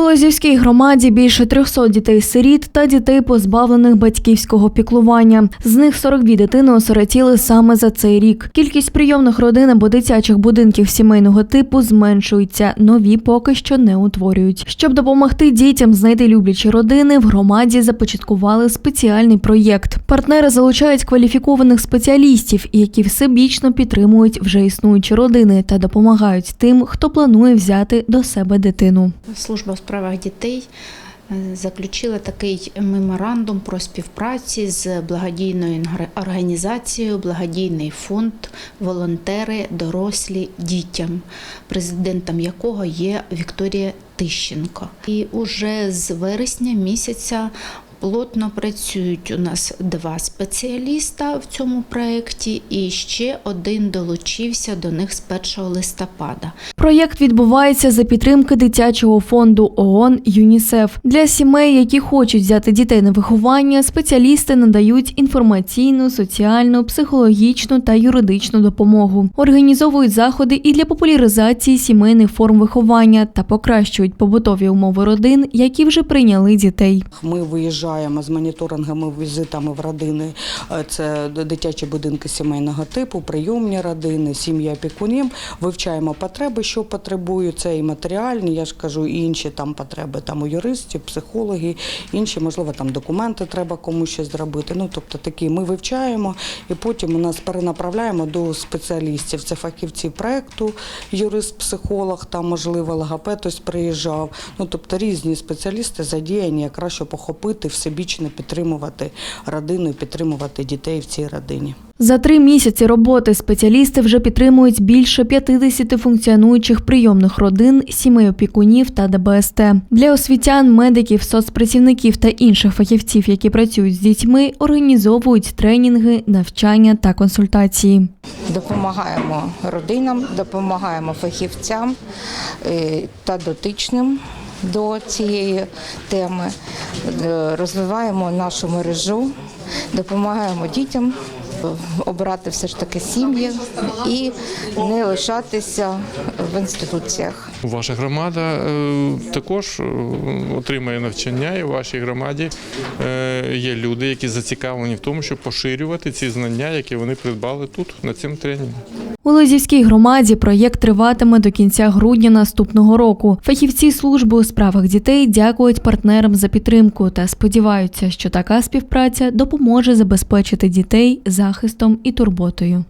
У Лозівській громаді більше 300 дітей-сиріт та дітей, позбавлених батьківського піклування. З них 42 дитини осиротіли саме за цей рік. Кількість прийомних родин або дитячих будинків сімейного типу зменшується. Нові поки що не утворюють. Щоб допомогти дітям знайти люблячі родини, в громаді започаткували спеціальний проєкт. Партнери залучають кваліфікованих спеціалістів, які всебічно підтримують вже існуючі родини та допомагають тим, хто планує взяти до себе дитину. Служба справах дітей е, заключила такий меморандум про співпраці з благодійною організацією Благодійний фонд Волонтери дорослі дітям, президентом якого є Вікторія Тищенко. І уже з вересня місяця. Плотно працюють у нас два спеціаліста в цьому проєкті, і ще один долучився до них з 1 листопада. Проєкт відбувається за підтримки дитячого фонду ООН ЮНІСЕФ. Для сімей, які хочуть взяти дітей на виховання, спеціалісти надають інформаційну, соціальну, психологічну та юридичну допомогу. Організовують заходи і для популяризації сімейних форм виховання та покращують побутові умови родин, які вже прийняли дітей. Ми виїжджаємо з моніторингами, візитами в родини. Е, Це дитячі будинки сімейного типу, прийомні родини, сім'я опікунів. Вивчаємо потреби, що потребують. Це і матеріальні, я ж кажу, і інші там потреби там у юристів, психологів, інші, можливо, там документи треба комусь щось зробити. Ну тобто такі ми вивчаємо і потім у нас перенаправляємо до спеціалістів. Це фахівці проекту, юрист, психолог, там можливо логопед ось приїжджав. Ну тобто різні спеціалісти задіяні, якраз щоб охопити всебічно підтримувати родину, і підтримувати дітей в цій родині. За три місяці роботи спеціалісти вже підтримують більше 50 функціонуючих прийомних родин, сімей опікунів та ДБСТ. Для освітян, медиків, соцпрацівників та інших фахівців, які працюють з дітьми, організовують тренінги, навчання та консультації. Допомагаємо родинам, допомагаємо фахівцям е, та дотичним до цієї теми, Е, розвиваємо нашу мережу, допомагаємо дітям обирати все ж таки сім'ї і не лишатися в інституціях. Ваша громада е, також е, отримає навчання, і в вашій громаді е, є люди, які зацікавлені в тому, щоб поширювати ці знання, які вони придбали тут, на цьому тренінгу. У Лозівській громаді проєкт триватиме до кінця грудня наступного року. Фахівці служби у справах дітей дякують партнерам за підтримку та сподіваються, що така співпраця допоможе забезпечити дітей захистом і турботою.